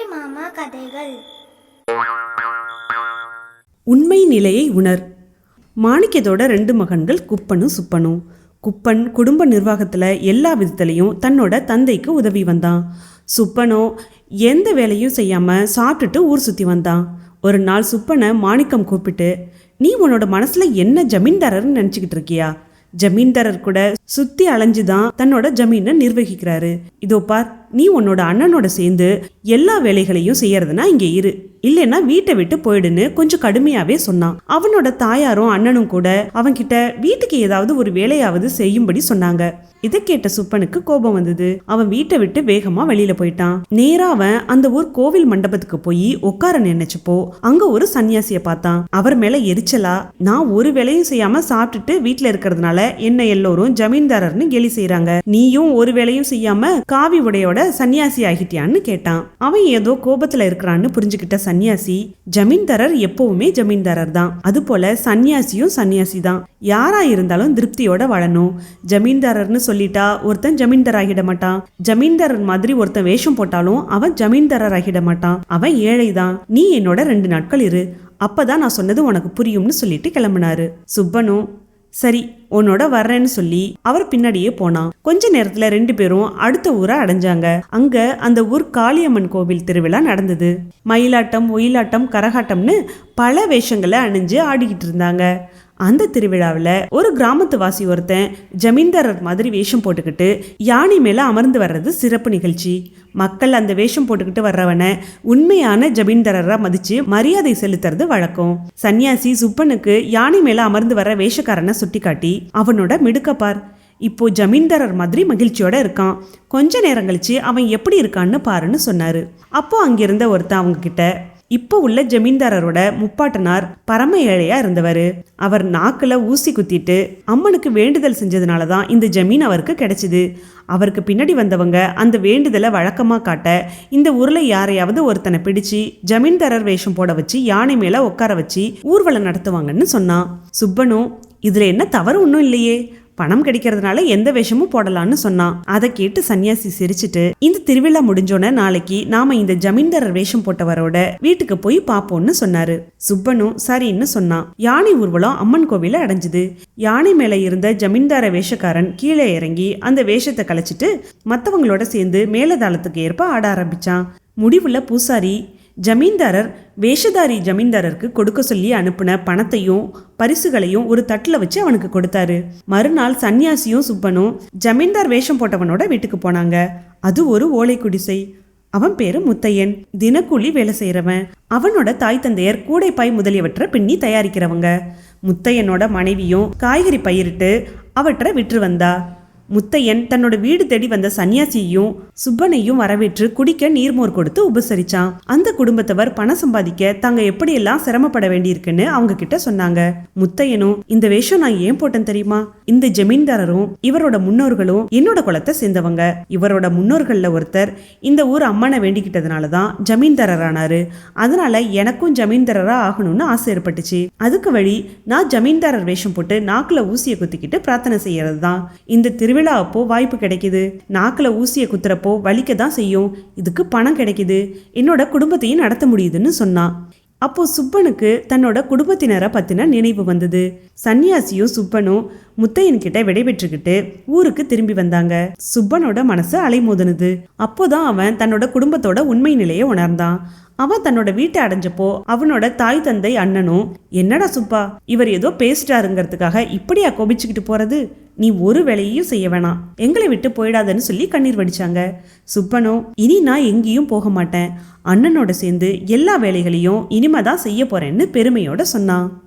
அம்புலி மாமா கதைகள். உண்மை நிலையை உணர். மாணிக்கத்தோட ரெண்டு மகன்கள் குப்பனும் சுப்பனும் குப்பன் குடும்ப நிர்வாகத்தில் எல்லா விதத்துலையும் தன்னோட தந்தைக்கு உதவி வந்தான். சுப்பனோ எந்த வேலையும் செய்யாமல் சாப்பிட்டுட்டு ஊர் சுற்றி வந்தான். ஒரு நாள் சுப்பனை மாணிக்கம் கூப்பிட்டு நீ உன்னோட மனசில் என்ன ஜமீன்தாரர்னு நினச்சிக்கிட்டு இருக்கியா? ஜமீன்தாரர் கூட சுத்தி அலைஞ்சுதான் தன்னோட ஜமீனை நிர்வகிக்கிறாரு. இதோ பார் நீ உன்னோட அண்ணனோட சேர்ந்து எல்லா வேலைகளையும் செய்யறதுனா இங்க இரு. இல்லைன்னா வீட்டை விட்டு போயிடுன்னு கொஞ்சம் கடுமையாவே சொன்னான். அவனோட தாயாரும் அண்ணனும் கூட அவன்கிட்ட வீட்டுக்கு ஏதாவது ஒரு வேலையாவது செய்யும்படி சொன்னாங்க. இதை கேட்ட சுப்பனுக்கு கோபம் வந்தது. அவன் வீட்டை விட்டு வேகமா வெளியில போயிட்டான். நேரா அவன் அந்த ஊர் கோவில் மண்டபத்துக்கு போய் உட்கார நினைச்சப்போ அங்க ஒரு சன்னியாசிய பார்த்தான். அவர் மேல எரிச்சலா நான் ஒரு வேலையும் செய்யாம சாப்பிட்டுட்டு வீட்டுல இருக்கிறதுனால என்ன எல்லோரும் ஜமீன்தாரர்னு கேலி செய்யறாங்க நீயும் ஒரு வேலையும் செய்யாம காவி உடையோட சன்னியாசி ஆகிட்டியான்னு கேட்டான். அவன் ஏதோ கோபத்துல இருக்கிறான்னு புரிஞ்சுக்கிட்ட சன்னியாசி ஜமீன்தாரர் எப்பவுமே ஜமீன்தாரர் தான் அது போல சன்னியாசியும் சன்னியாசி தான் யாரா இருந்தாலும் திருப்தியோட வாழணும். ஜமீன்தாரர்னு சொல்லிட்டா ஒருத்தன் ஜமீன்தார் ஆகிட மாட்டான். ஜமீன்தாரர் மாதிரி ஒருத்தன் வேஷம் போட்டாலும் அவன் ஜமீன்தாரர் ஆகிட மாட்டான். அவன் ஏழை தான் நீ என்னோட ரெண்டு நாட்கள் இரு. அப்பதான் நான் சொன்னது உனக்கு புரியும்னு சொல்லிட்டு கிளம்புனாரு. சுப்பனும் சரி உன்னோட வர்றேன்னு சொல்லி அவர் பின்னாடியே போனான். கொஞ்ச நேரத்துல ரெண்டு பேரும் அடுத்த ஊரை அடைஞ்சாங்க. அங்க அந்த ஊர் காளியம்மன் கோவில் திருவிழா நடந்தது. மயிலாட்டம் ஒயிலாட்டம் கரகாட்டம்னு பல வேஷங்களை அணிஞ்சு ஆடிக்கிட்டு இருந்தாங்க. அந்த திருவிழாவில் ஒரு கிராமத்து வாசி ஒருத்தன் ஜமீன்தாரர் மாதிரி வேஷம் போட்டுக்கிட்டு யானை மேலே அமர்ந்து வர்றது சிறப்பு நிகழ்ச்சி. மக்கள் அந்த வேஷம் போட்டுக்கிட்டு வர்றவனை உண்மையான ஜமீன்தாரராக மதித்து மரியாதை செலுத்துறது வழக்கம். சன்னியாசி சுப்பனுக்கு யானை மேலே அமர்ந்து வர வேஷக்காரனை சுட்டிக்காட்டி அவனோட மிடுக்கப்பார் இப்போ ஜமீன்தாரர் மாதிரி மகிழ்ச்சியோட இருக்கான். கொஞ்ச நேரம் கழிச்சு அவன் எப்படி இருக்கான்னு பாருன்னு சொன்னாரு. அப்போ அங்கிருந்த ஒருத்தன் அவங்க கிட்ட இப்போ உள்ள ஜமீன்தாரரோட முப்பாட்டனார் பரம ஏழையா இருந்தவர். அவர் நாக்கில் ஊசி குத்திட்டு அம்மனுக்கு வேண்டுதல் செஞ்சதுனால தான் இந்த ஜமீன் அவருக்கு கிடைச்சிது. அவருக்கு பின்னாடி வந்தவங்க அந்த வேண்டுதலை வழக்கமாக காட்ட இந்த ஊரில் யாரையாவது ஒருத்தனை பிடிச்சு ஜமீன்தாரர் வேஷம் போட வச்சு யானை மேலே உட்கார வச்சு ஊர்வலம் நடத்துவாங்கன்னு சொன்னான். சுப்பனும் இதில் என்ன தவறு ஒன்றும் இல்லையே. பணம் கிடைக்கிறதுனால எந்த வேஷமும் போடலான்னு சொன்னான். அதை கேட்டு சன்னியாசி சிரிச்சிட்டு இந்த திருவிழா முடிஞ்சோன நாளைக்கு நாம இந்த ஜமீன்தாரர் வேஷம் போட்டவரோட வீட்டுக்கு போய் பாப்போம்னு சொன்னாரு. சுப்பனும் சரின்னு சொன்னான். யானை ஊர்வலம் அம்மன் கோவில அடைஞ்சுது. யானை மேல இருந்த ஜமீன்தார வேஷக்காரன் கீழே இறங்கி அந்த வேஷத்தை கலைச்சிட்டு மத்தவங்களோட சேர்ந்து மேலதாளத்துக்கு ஏற்ப ஆட ஆரம்பிச்சான். முடிவுல பூசாரி ஜமீன்தாரர் வேஷதாரி ஜமீன்தாரருக்கு கொடுக்க சொல்லி அனுப்பின பணத்தையும் பரிசுகளையும் ஒரு தட்டில் வச்சு அவனுக்கு கொடுத்தாரு. மறுநாள் சன்னியாசியும் சுப்பனும் ஜமீன்தார் வேஷம் போட்டவனோட வீட்டுக்கு போனாங்க. அது ஒரு ஓலை குடிசை. அவன் பேரு முத்தையன். தினக்கூலி வேலை செய்கிறவன் அவனோட தாய் தந்தையர் கூடைப்பாய் முதலியவற்றை பின்னி தயாரிக்கிறவங்க. முத்தையனோட மனைவியும் காய்கறி பயிரிட்டு அவற்றை விற்று வந்தா. முத்தையன் தன்னோட வீடு தேடி வந்த சன்னியாசியையும் சுப்பனையும் வரவேற்று குடிக்க நீர்மோர் கொடுத்து உபசரிச்சான். அந்த குடும்பத்தவர் பணம் சம்பாதிக்க தாங்க எப்படியெல்லாம் சிரமப்பட வேண்டியிருக்குன்னு அவங்க கிட்ட சொன்னாங்க. முத்தையனும் இந்த வேஷம் நான் ஏன் போட்டேன் தெரியுமா? இந்த ஜமீன்தாரரும் இவரோட முன்னோர்களும் என்னோட குலத்தை சேர்ந்தவங்க. இவரோட முன்னோர்கள்ல ஒருத்தர் இந்த ஊர் அம்மனை வேண்டிக்கிட்டதுனால தான் ஜமீன்தாரரானாரு. அதனால எனக்கும் ஜமீன்தாரரா ஆகணும்னு ஆசை ஏற்பட்டுச்சு. அதுக்கு வழி நான் ஜமீன்தாரர் வேஷம் போட்டு நாக்குல ஊசியை குத்திக்கிட்டு பிரார்த்தனை செய்யறது தான் இந்த திருவிழா அப்போ வாய்ப்பு கிடைக்குது. நாக்குல ஊசியை குத்துறப்போ வலிக்க தான் செய்யும். இதுக்கு பணம் கிடைக்குது. என்னோட குடும்பத்தையும் நடத்த முடியுதுன்னு சொன்னான். அப்போ சுப்பனுக்கு தன்னோட குடும்பத்தினரை பத்தின நினைவு வந்தது. சன்னியாசியும் சுப்பனும் முத்தையன் கிட்ட விடைபெற்றுக்கிட்டு ஊருக்கு திரும்பி வந்தாங்க. சுப்பனோட மனசு அலைமோதுனுது. அப்போதான் அவன் தன்னோட குடும்பத்தோட உண்மை நிலையை உணர்ந்தான். அவன் தன்னோட வீட்டை அடைஞ்சப்போ அவனோட தாய் தந்தை அண்ணனும் என்னடா சுப்பா இவர் ஏதோ பேசிட்டாருங்கிறதுக்காக இப்படியா கோபிச்சுக்கிட்டு போறது? நீ ஒரு வேலையையும் செய்ய வேணாம். எங்களை விட்டு போயிடாதன்னு சொல்லி கண்ணீர் வடிச்சாங்க. சுப்பனோ இனி நான் எங்கேயும் போக மாட்டேன். அண்ணனோட சேர்ந்து எல்லா வேலைகளையும் இனிமே தான் செய்ய போறேன்னு பெருமையோட சொன்னான்.